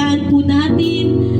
gabing ito. Po natin